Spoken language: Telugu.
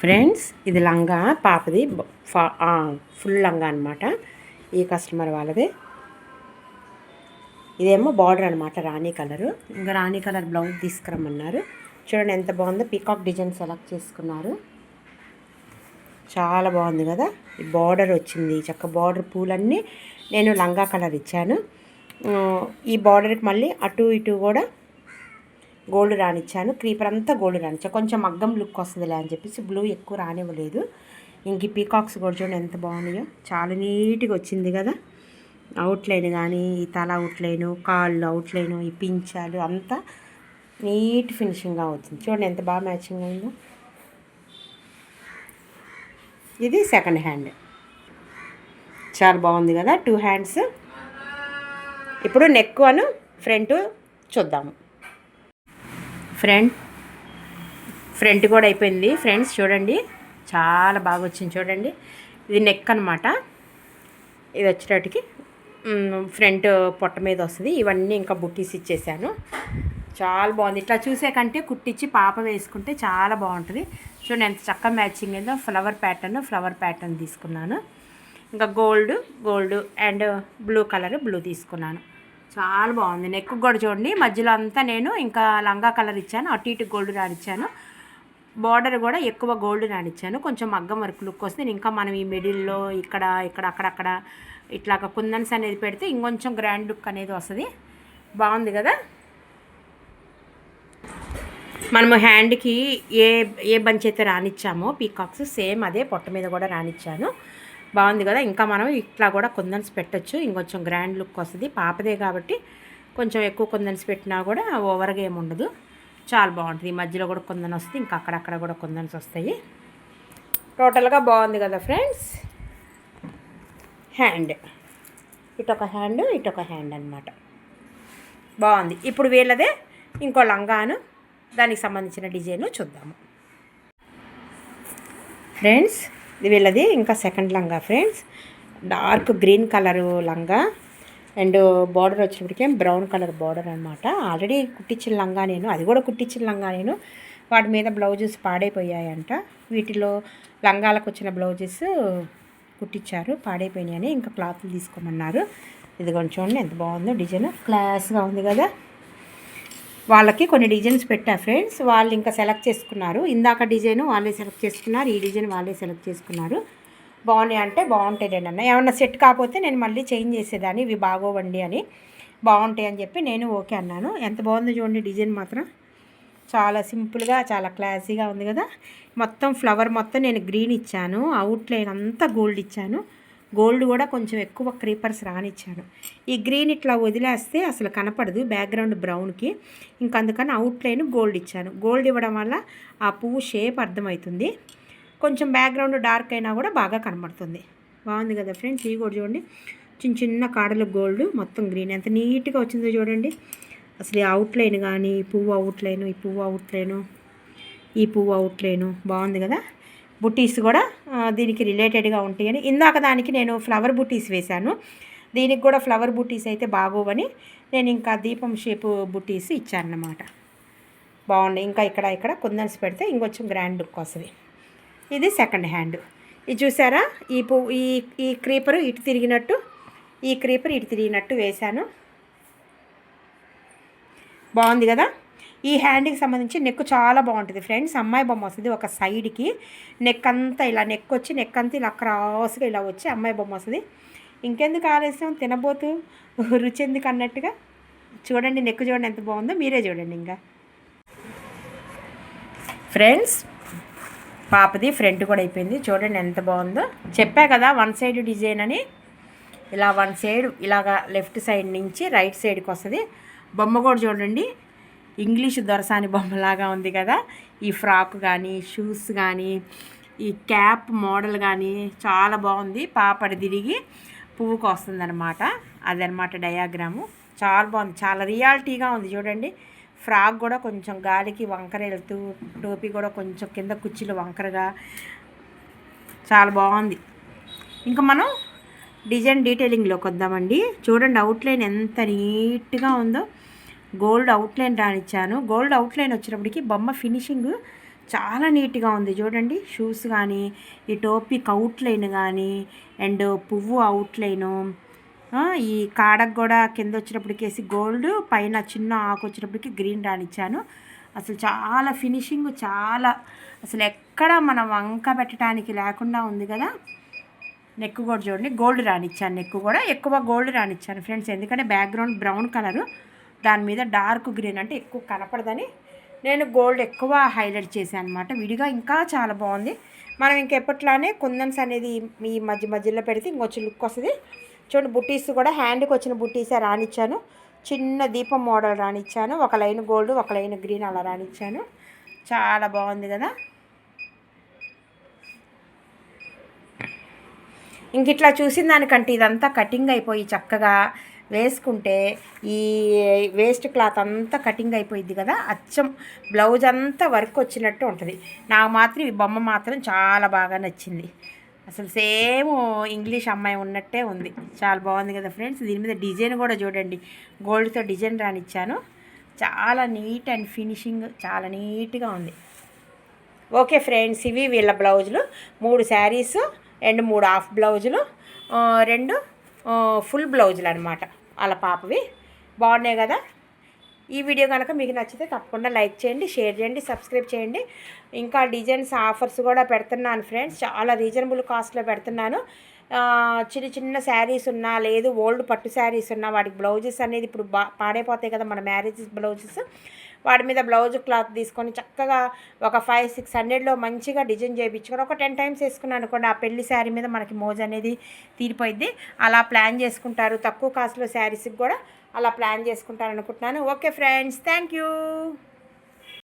ఫ్రెండ్స్ ఇది లంగా పాపది ఫుల్ లంగా అనమాట ఈ కస్టమర్ వాళ్ళది. ఇదేమో బార్డర్ అనమాట రాణి కలరు. ఇంకా రాణి కలర్ బ్లౌజ్ తీసుకురమ్మన్నారు. చూడండి ఎంత బాగుందో పీకాక్ డిజైన్ సెలెక్ట్ చేసుకున్నారు. చాలా బాగుంది కదా ఈ బార్డర్ వచ్చింది. చక్క బార్డర్ పూలన్నీ నేను లంగా కలర్ ఇచ్చాను. ఈ బార్డర్కి మళ్ళీ అటు ఇటు కూడా గోల్డ్ రానిచ్చాను. క్రీపర్ అంతా గోల్డ్ రానిచ్చా. కొంచెం మగ్గం లుక్ వస్తుందిలే అని చెప్పేసి బ్లూ ఎక్కువ రానివ్వలేదు. ఇంక ఈ పీకాక్స్ కూడా చూడండి ఎంత బాగున్నాయో. చాలా నీట్గా వచ్చింది కదా. అవుట్లైన్ కానీ ఈ తల అవుట్లైను కాళ్ళు అవుట్లైను ఈ పించాలు అంతా నీట్ ఫినిషింగ్గా వచ్చింది చూడండి ఎంత బాగా మ్యాచింగ్ అయిందో. ఇది సెకండ్ హ్యాండ్. చాలా బాగుంది కదా. Two hands. ఇప్పుడు నెక్ అను ఫ్రంట్ చూద్దాము. ఫ్రంట్ ఫ్రంట్ కూడా అయిపోయింది. ఫ్రెండ్స్ చూడండి చాలా బాగా వచ్చింది చూడండి. ఇది నెక్ అనమాట ఇది వచ్చేటట్టుకి ఫ్రంట్ పొట్ట మీద వస్తుంది. ఇవన్నీ ఇంకా బుట్టీస్ ఇచ్చేసాను. చాలా బాగుంది. ఇట్లా చూసే కంటే కుట్టించి పాప వేసుకుంటే చాలా బాగుంటుంది. చూడండి ఎంత చక్కగా మ్యాచింగ్ ఏదో ఫ్లవర్ ప్యాటర్న్ ఫ్లవర్ ప్యాటర్న్ తీసుకున్నాను. ఇంకా gold gold and blue colour blue తీసుకున్నాను. చాలా బాగుంది. నెక్ కూడా చూడండి. మధ్యలో అంతా నేను ఇంకా లంగా కలర్ ఇచ్చాను. అటు ఇటు గోల్డ్ రానిచ్చాను బార్డర్ కూడా ఎక్కువ గోల్డ్ రానిచ్చాను కొంచెం మగ్గం వర్క్ లుక్ వస్తుంది. ఇంకా మనం ఈ మిడిల్లో ఇక్కడ ఇక్కడ అక్కడక్కడ ఇట్లాగ కుందన్స్ అనేది పెడితే ఇంకొంచెం గ్రాండ్ లుక్ అనేది వస్తుంది. బాగుంది కదా? మనము హ్యాండ్కి ఏ ఏ బంచ్ అయితే రానిచ్చామో పీకాక్స్ సేమ్ అదే పొట్ట మీద కూడా రానిచ్చాను. బాగుంది కదా. ఇంకా మనం ఇట్లా కూడా కుందన్స్ పెట్టచ్చు. ఇంకొంచెం గ్రాండ్ లుక్ వస్తుంది. పాపదే కాబట్టి కొంచెం ఎక్కువ కుందన్స్ పెట్టినా కూడా ఓవర్గా ఏమి ఉండదు. చాలా బాగుంటుంది. ఈ మధ్యలో కూడా కుందన్ వస్తుంది. ఇంకా అక్కడక్కడ కూడా కుందన్స్ వస్తాయి. టోటల్గా బాగుంది కదా ఫ్రెండ్స్ హ్యాండ్ ఇటొక హ్యాండ్ ఇటొక హ్యాండ్ అనమాట బాగుంది. ఇప్పుడు వీళ్ళదే. ఇంకో లంగాను దానికి సంబంధించిన డిజైన్ చూద్దాము. ఫ్రెండ్స్ వీళ్ళది ఇంకా సెకండ్ లంగా ఫ్రెండ్స్ డార్క్ గ్రీన్ కలర్ లంగా. అండ్ బార్డర్ వచ్చినప్పటికే బ్రౌన్ కలర్ బార్డర్ అనమాట ఆల్రెడీ కుట్టించిన లంగా నేను అది కూడా కుట్టించిన లంగా నేను. వాటి మీద బ్లౌజెస్ పాడైపోయాయంట. వీటిలో లంగాలకు వచ్చిన బ్లౌజెస్ కుట్టించారు పాడైపోయినాయని ఇంకా క్లాత్లు తీసుకోమన్నారు. ఇది కొంచెం చూడండి ఎంత బాగుందో డిజైన్. క్లాస్గా ఉంది కదా. వాళ్ళకి కొన్ని డిజైన్స్ పెట్టా ఫ్రెండ్స్. వాళ్ళు ఇంకా సెలెక్ట్ చేసుకున్నారు. ఇందాక డిజైన్ వాళ్ళే సెలెక్ట్ చేసుకున్నారు. ఈ డిజైన్ వాళ్ళే సెలెక్ట్ చేసుకున్నారు. బాగున్నాయి అంటే బాగుంటాయి అన్న. ఏమన్నా సెట్ కాకపోతే నేను మళ్ళీ చేంజ్ చేసేదాన్ని. ఇవి బాగోవండి అని బాగుంటాయి అని చెప్పి నేను ఓకే అన్నాను. ఎంత బాగుందో చూడండి డిజైన్ మాత్రం. చాలా సింపుల్గా చాలా క్లాసీగా ఉంది కదా. మొత్తం ఫ్లవర్ మొత్తం నేను గ్రీన్ ఇచ్చాను. అవుట్లైన్ అంతా గోల్డ్ ఇచ్చాను. గోల్డ్ కూడా కొంచెం ఎక్కువ క్రీపర్స్ రానిచ్చాను ఈ గ్రీన్ ఇట్లా వదిలేస్తే అసలు కనపడదు బ్యాక్గ్రౌండ్ బ్రౌన్కి. ఇంకా అందుకని అవుట్లైన్ గోల్డ్ ఇచ్చాను. గోల్డ్ ఇవ్వడం వల్ల ఆ పువ్వు షేప్ అర్థమవుతుంది. కొంచెం బ్యాక్గ్రౌండ్ డార్క్ అయినా కూడా బాగా కనబడుతుంది. బాగుంది కదా ఫ్రెండ్స్? ఇవి కూడా చూడండి. చిన్న చిన్న కాడలు గోల్డ్ మొత్తం గ్రీన్. ఎంత నీట్గా వచ్చిందో చూడండి. అసలు ఈ అవుట్లైన్ కానీ ఈ పువ్వు అవుట్లైన్ ఈ పువ్వు అవుట్లైను ఈ పువ్వు అవుట్లైను బాగుంది కదా? బుట్టీస్ కూడా దీనికి రిలేటెడ్గా ఉంటాయని. ఇందాక దానికి నేను ఫ్లవర్ బుట్టీస్ వేశాను. దీనికి కూడా ఫ్లవర్ బుట్టీస్ అయితే బాగోవని నేను ఇంకా దీపం షేపు బుట్టీస్ ఇచ్చానన్నమాట. బాగున్నాయి. ఇంకా ఇక్కడ ఇక్కడ కుందన్స్ పెడితే ఇంకొంచెం గ్రాండ్ లుక్ వస్తుంది ఇది సెకండ్ హ్యాండ్. ఇది చూసారా? ఈ పువ్వు ఈ ఈ క్రీపర్ ఇటు తిరిగినట్టు ఈ క్రీపర్ ఇటు తిరిగినట్టు వేశాను. బాగుంది కదా? ఈ హ్యాండ్కి సంబంధించి నెక్ చాలా బాగుంటుంది ఫ్రెండ్స్. అమ్మాయి బొమ్మ వస్తుంది ఒక సైడ్కి. నెక్ అంతా ఇలా నెక్ వచ్చి నెక్ అంతా ఇలా క్రాస్గా ఇలా వచ్చి అమ్మాయి బొమ్మ వస్తుంది. ఇంకెందుకు ఆలస్యం? తినబోతూ? రుచి ఎందుకు అన్నట్టుగా? చూడండి నెక్ చూడండి ఎంత బాగుందో మీరే చూడండి ఇంకా. ఫ్రెండ్స్ పాపది ఫ్రంట్ కూడా అయిపోయింది. చూడండి ఎంత బాగుందో. చెప్పా కదా వన్ సైడ్ డిజైన్ అని. ఇలా వన్ సైడ్ ఇలాగా లెఫ్ట్ సైడ్ నుంచి రైట్ సైడ్కి వస్తుంది. బొమ్మ కూడా చూడండి. ఇంగ్లీష్ దొరసాని బొమ్మలాగా ఉంది కదా. ఈ ఫ్రాక్ కానీ షూస్ కానీ ఈ క్యాప్ మోడల్ కానీ చాలా బాగుంది. పాపడి తిరిగి పువ్వుకు వస్తుందన్నమాట. అదనమాట డయాగ్రాము. చాలా బాగుంది. చాలా రియాలిటీగా ఉంది చూడండి. ఫ్రాక్ కూడా కొంచెం గాలికి వంకర వెళ్తూ టోపీ కూడా కొంచెం కింద కుర్చీలు వంకరగా చాలా బాగుంది. ఇంకా మనం డిజైన్ డీటెయిలింగ్లోకి వద్దామండి. చూడండి అవుట్లైన్ ఎంత నీట్గా ఉందో. గోల్డ్ అవుట్లైన్ రానిచ్చాను. గోల్డ్ అవుట్లైన్ వచ్చినప్పటికి బొమ్మ ఫినిషింగ్ చాలా నీట్గా ఉంది. చూడండి షూస్ కానీ ఈ టోపీకి అవుట్లైన్ కానీ అండ్ పువ్వు అవుట్లైను ఈ కాడకు కూడా కింద వచ్చినప్పటికేసి గోల్డ్ పైన చిన్న ఆకు వచ్చినప్పటికి గ్రీన్ రానిచ్చాను. అసలు చాలా ఫినిషింగ్ చాలా అసలు ఎక్కడ మనం వంక పెట్టడానికి లేకుండా ఉంది కదా. నెక్ కూడా చూడండి గోల్డ్ రానిచ్చాను. నెక్ కూడా ఎక్కువ గోల్డ్ రానిచ్చాను. ఫ్రెండ్స్ ఎందుకంటే బ్యాక్గ్రౌండ్ బ్రౌన్ కలరు దాని మీద డార్క్ గ్రీన్ అంటే ఎక్కువ కనపడదని నేను గోల్డ్ ఎక్కువ హైలైట్ చేశాను అనమాట విడిగా ఇంకా చాలా బాగుంది. మనం ఇంకెప్పట్లానే కుందన్స్ అనేది ఈ మధ్య మధ్యలో పెడితే ఇంకొచ్చి లుక్ వస్తుంది. చూడండి బుట్టీస్ కూడా హ్యాండ్కి వచ్చిన బుట్టీసే రానిచ్చాను చిన్న దీపం మోడల్ రానిచ్చాను ఒక లైన్ గోల్డ్ ఒక లైన్ గ్రీన్ అలా రానిచ్చాను చాలా బాగుంది కదా. ఇంక ఇట్లా చూసిన దానికంటే ఇదంతా కటింగ్ అయిపోయి చక్కగా వేసుకుంటే ఈ వేస్ట్ క్లాత్ అంతా కటింగ్ అయిపోయింది కదా అచ్చం బ్లౌజ్ అంతా వర్క్ వచ్చినట్టు ఉంటుంది. నాకు మాత్రం ఈ బొమ్మ మాత్రం చాలా బాగా నచ్చింది. అసలు సేమ్ ఇంగ్లీష్ అమ్మాయి ఉన్నట్టే ఉంది. చాలా బాగుంది కదా ఫ్రెండ్స్. దీని మీద డిజైన్ కూడా చూడండి. గోల్డ్తో డిజైన్ రానిచ్చాను. చాలా నీట్ అండ్ ఫినిషింగ్ చాలా నీట్గా ఉంది. ఓకే ఫ్రెండ్స్ ఇవి వీళ్ళ బ్లౌజులు. మూడు శారీస్ అండ్ మూడు హాఫ్ బ్లౌజులు. రెండు ఫుల్ బ్లౌజులు అనమాట వాళ్ళ పాపవి. బాగున్నాయి కదా? ఈ వీడియో కనుక మీకు నచ్చితే తప్పకుండా లైక్ చేయండి షేర్ చేయండి సబ్స్క్రైబ్ చేయండి. ఇంకా డిజైన్స్ ఆఫర్స్ కూడా పెడుతున్నాను ఫ్రెండ్స్. చాలా రీజనబుల్ కాస్ట్లో పెడుతున్నాను. చిన్న చిన్న శారీస్ ఉన్నా లేదు ఓల్డ్ పట్టు శారీస్ ఉన్నా వాటికి బ్లౌజెస్ అనేది ఇప్పుడు బా పాడైపోతాయి కదా మన మ్యారేజ్ బ్లౌజెస్. వాడి మీద బ్లౌజ్ క్లాత్ తీసుకొని చక్కగా ఒక ఫైవ్ సిక్స్ హండ్రెడ్లో మంచిగా డిజైన్ చేయించుకొని ఒక టెన్ టైమ్స్ వేసుకున్నాను అనుకోండి ఆ పెళ్ళి శారీ మీద మనకి మోజ్ అనేది తీరిపోయింది. అలా ప్లాన్ చేసుకుంటారు. తక్కువ కాస్ట్లో శారీస్కి కూడా అలా ప్లాన్ చేసుకుంటారు అనుకుంటున్నాను ఓకే ఫ్రెండ్స్ థ్యాంక్ యూ